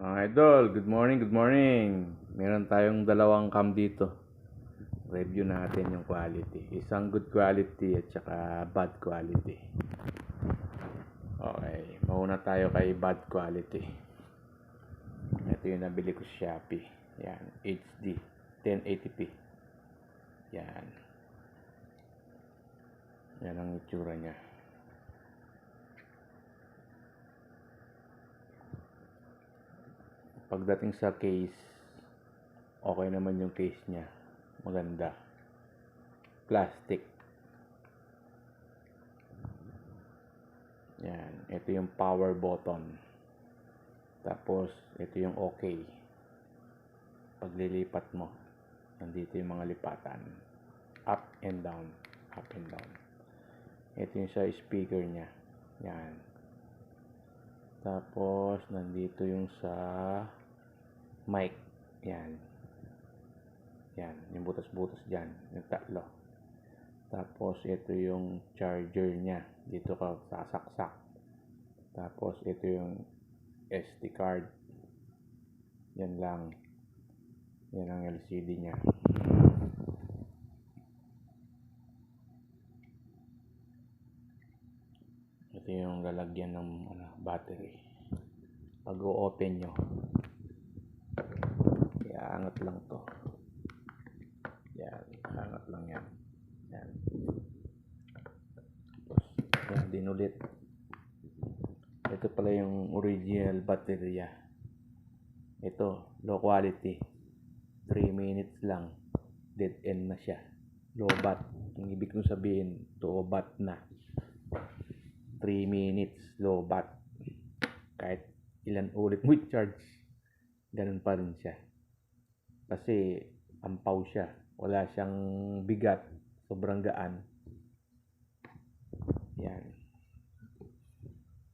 Mga idol, good morning, good morning. Meron tayong dalawang cam dito. Review natin yung quality. Isang good quality at saka bad quality. Okay, mauna tayo kay bad quality. Ito yung nabili ko sa Shopee. Yan, HD 1080p. Yan. Yan ang itsura niya. Pagdating sa case, okay naman yung case niya. Maganda. Plastic. Yan. Ito yung power button. Tapos, ito yung okay. Paglilipat mo, nandito yung mga lipatan. Up and down. Up and down. Ito yung sa speaker niya. Yan. Tapos, nandito yung sa mic. Yan. Yan. Yung butas-butas dyan. Yung tatlo. Tapos, ito yung charger niya. Dito ka sasaksak. Tapos, ito yung SD card. Yan lang. Yan ang LCD niya. Ito yung lalagyan ng ano, battery. Pag o-open nyo, iaangat lang to. Yan, angat lang yan. Yan. Yan, dinulit. Ito pala yung original baterya. Ito, low quality. 3 minutes lang. Dead end na siya. Low bat. Ang ibig kong sabihin, to bat na. 3 minutes low bat. Kahit ilan ulit mo i-charge, ganun pa rin siya. Kasi ampaw siya. Wala siyang bigat. Sobrang gaan. Yan.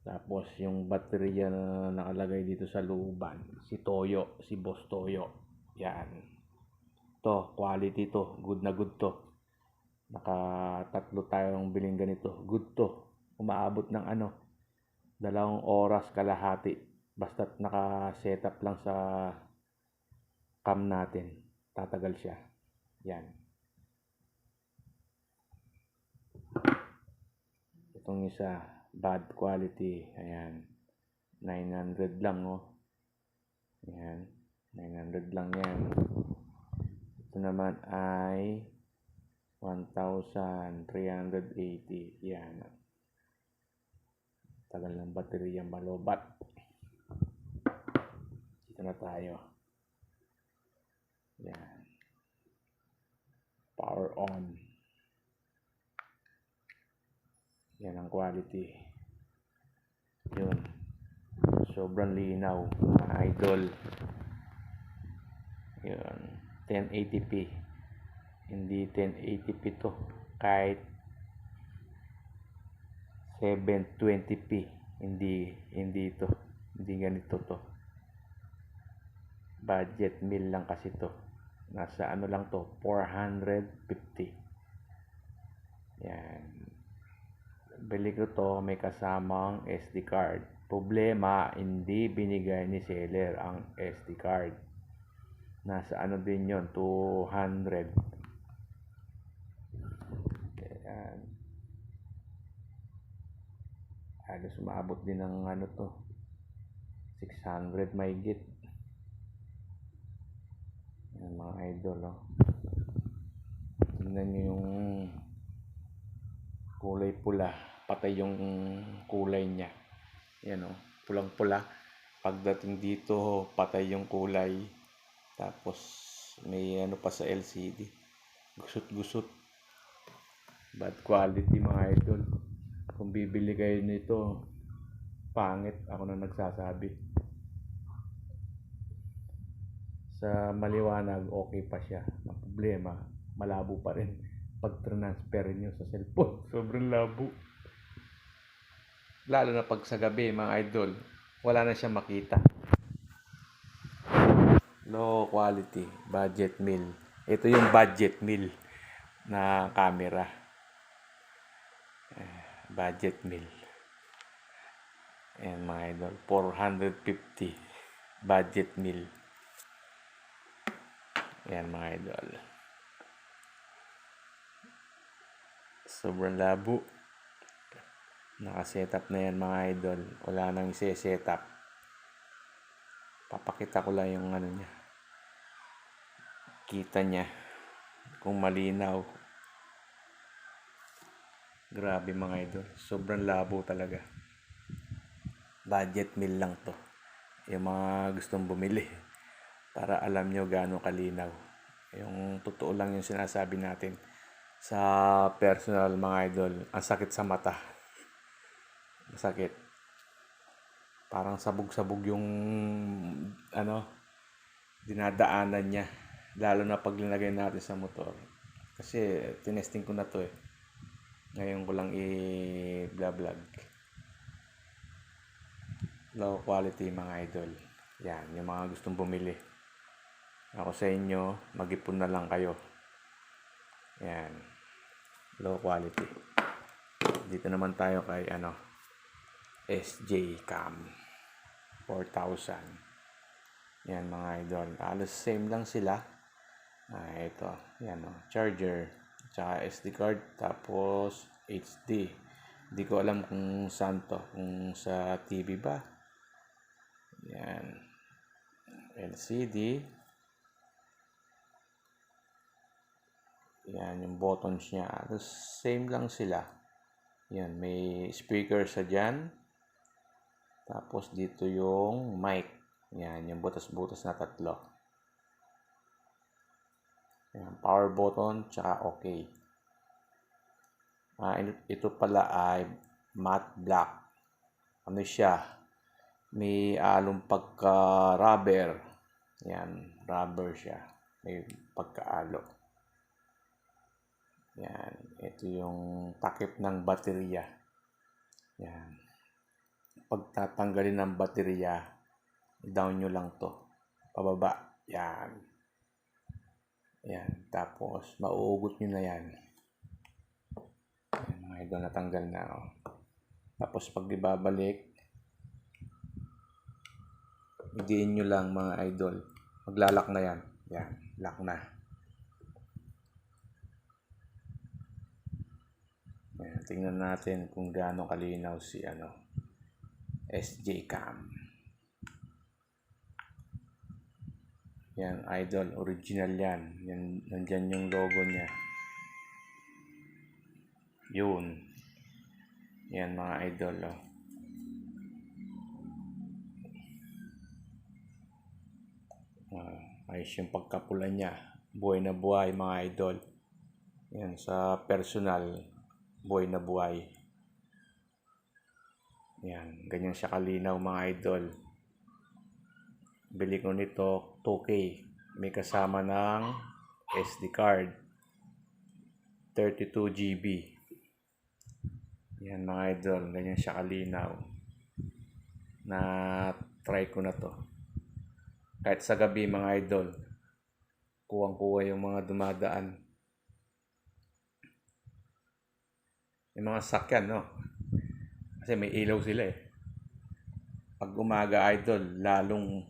Tapos yung baterya na nakalagay dito sa looban, si Toyo, si Boss Toyo. Yan. To, quality to. Good na good to. Naka tatlo tayong biling ganito. Good to umaabot ng ano, dalawang oras kalahati. Basta't naka-setup lang sa cam natin. Tatagal siya. Yan. Itong isa, bad quality. Ayan. 900 lang, oh. Ayan. 900 lang yan. Ito naman ay 1,380. Yan. Tagal ng baterya malobat. Dito na tayo. Yan. Power on. Yan ang quality. Yun. Sobrang linaw. Idol. Yun. 1080p. Hindi 1080p to. Kahit 720p hindi hindi ito hindi ganito to budget meal lang kasi to. Nasa ano lang to 450 yan. Bili ko to may kasamang SD card. Problema hindi binigay ni seller ang SD card. Nasa ano din yon 200 yan. Halos umabot din ng ano to 600 may git yan mga idol oh. tingnan nyo yung kulay pula patay yung kulay niya. Yan oh. Pulang pula. Pagdating dito patay yung kulay. Tapos may ano pa sa LCD gusot gusot bad quality mga idol. Kung bibili kayo nito, pangit. Ako na nagsasabi. Sa maliwanag, okay pa siya. Ang problema, malabo pa rin pag transfer nyo sa cellphone. Sobrang labo. Lalo na pag sa gabi, mga idol, wala na siya makita. Low quality, budget meal. Ito yung budget meal na camera budget meal. Ayan mga idol, 450. budget meal. Yan mga idol. Sobrang labo. Nakasetup na yan mga idol. Wala nang isi-setup. Papakita ko lang yung ano niya. Kita niya. Kung malinaw. Grabe mga idol. Sobrang labo talaga. Budget meal lang to. Yung mga gustong bumili. Para alam nyo gaano kalinaw. Yung totoo lang yung sinasabi natin. Sa personal mga idol. Ang sakit sa mata. Masakit. Parang sabog-sabog yung ano dinadaanan niya. Lalo na pag linagay natin sa motor. Kasi tinesting ko na to eh. Ngayon ko lang i-vlog. Low quality mga idol. Yan, yung mga gustong bumili. Ako sa inyo, mag-ipon na lang kayo. Yan. Low quality. Dito naman tayo kay ano, SJ Cam 4000. Yan mga idol. Halos same lang sila. Ah, ito. Yan o. Charger. Tsaka SD card. Tapos HD. Hindi ko alam kung saan to. Kung sa TV ba. Yan. LCD. Yan yung buttons niya. Halos same lang sila. Yan. May speaker sa dyan. Tapos dito yung mic. Yan, yung butas-butas na tatlo. Yan, power button, tsaka okay. Ah, ito pala ay matte black. Ano siya? May along pagka-rubber. Yan, rubber siya. May pagkaalo. Yan, ito yung takip ng baterya. Yan pagtatanggalin ng baterya, down nyo lang to. Pababa. Yan. Yan. Tapos, mauugot nyo na yan. Yan, mga idol, natanggal na. Oh. Tapos, pag ibabalik, idiin nyo lang mga idol. Maglalak na yan. Yan. Lock na. Yan. Tingnan natin kung gaano kalinaw si ano SJ Cam. Yan, idol. Original yan. yan. Nandyan yung logo niya. Yun. Yan mga idol. Oh. Uh, ayos yung pagkapula niya. Buhay na buhay mga idol. Yan, sa personal, buhay na buhay. Yan, ganyan siya kalinaw mga idol. Bili ko nito 2K. May kasama ng SD card. 32 GB. Yan mga idol, ganyan siya kalinaw. Na try ko na to. Kahit sa gabi mga idol, kuwang-kuha yung mga dumadaan. Yung mga sakyan, no? Kasi may ilaw sila eh. Pag umaga idol, lalong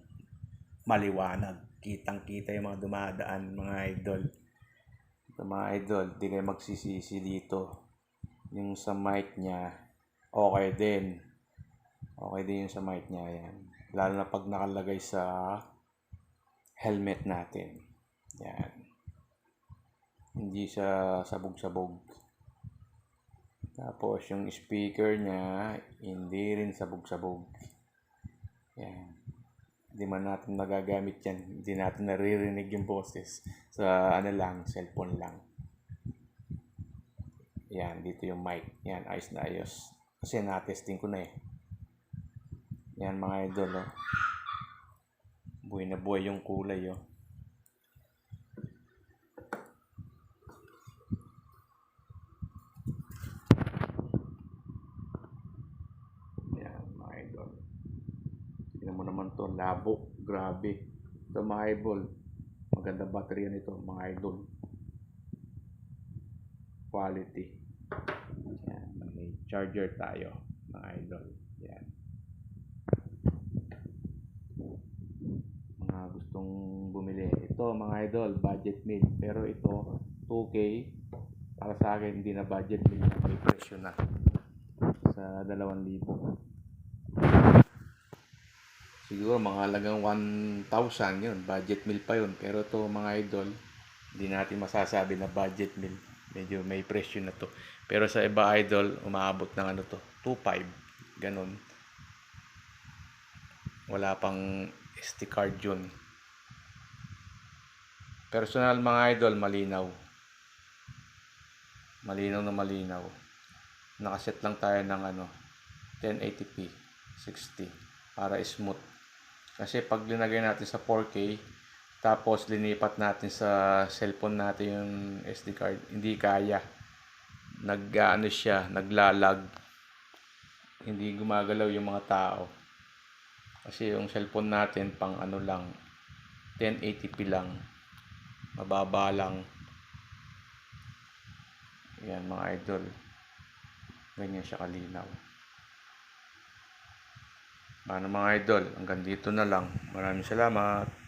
maliwanag. Kitang-kita yung mga dumadaan, mga idol. Ito mga idol, di kayo magsisisi dito. Yung sa mic niya, okay din. Okay din yung sa mic niya, yan. Lalo na pag nakalagay sa helmet natin. Yan. Hindi siya sabog-sabog. Tapos yung speaker niya, hindi rin sabog-sabog. Yan. Hindi man natin magagamit yan. Hindi natin naririnig yung boses. Sa ano lang, cellphone lang. Yan, dito yung mic. Yan, ayos na ayos. Kasi na-testing ko na eh. Yan mga idol, oh. Buhay na buhay yung kulay, oh. Yan, mga idol. Tignan mo naman to, labo. Grabe. Ito mga idol. Maganda battery nito, mga idol. Quality. Yan, may charger tayo, mga idol. Yan. gustong bumili. Ito mga idol, budget meal. Pero ito, 2K. Para sa akin, hindi na budget meal. May presyo na. Sa 2,000. Siguro mga halagang 1,000 yun. Budget meal pa yun. Pero ito mga idol, hindi natin masasabi na budget meal. Medyo may presyo na to. Pero sa iba idol, umaabot ng ano to, 2,500. Ganon. Wala pang SD card yun. Personal mga idol, malinaw. Malinaw na malinaw. Nakaset lang tayo ng ano, 1080p, 60 para smooth. Kasi pag linagay natin sa 4K, tapos linipat natin sa cellphone natin yung SD card, hindi kaya. Nag ano siya, naglalag. Hindi gumagalaw yung mga tao. Kasi yung cellphone natin pang ano lang, 1080p lang. Mababa lang. Yan mga idol. Ganyan siya kalinaw. Paano mga idol? Hanggang dito na lang. Maraming salamat.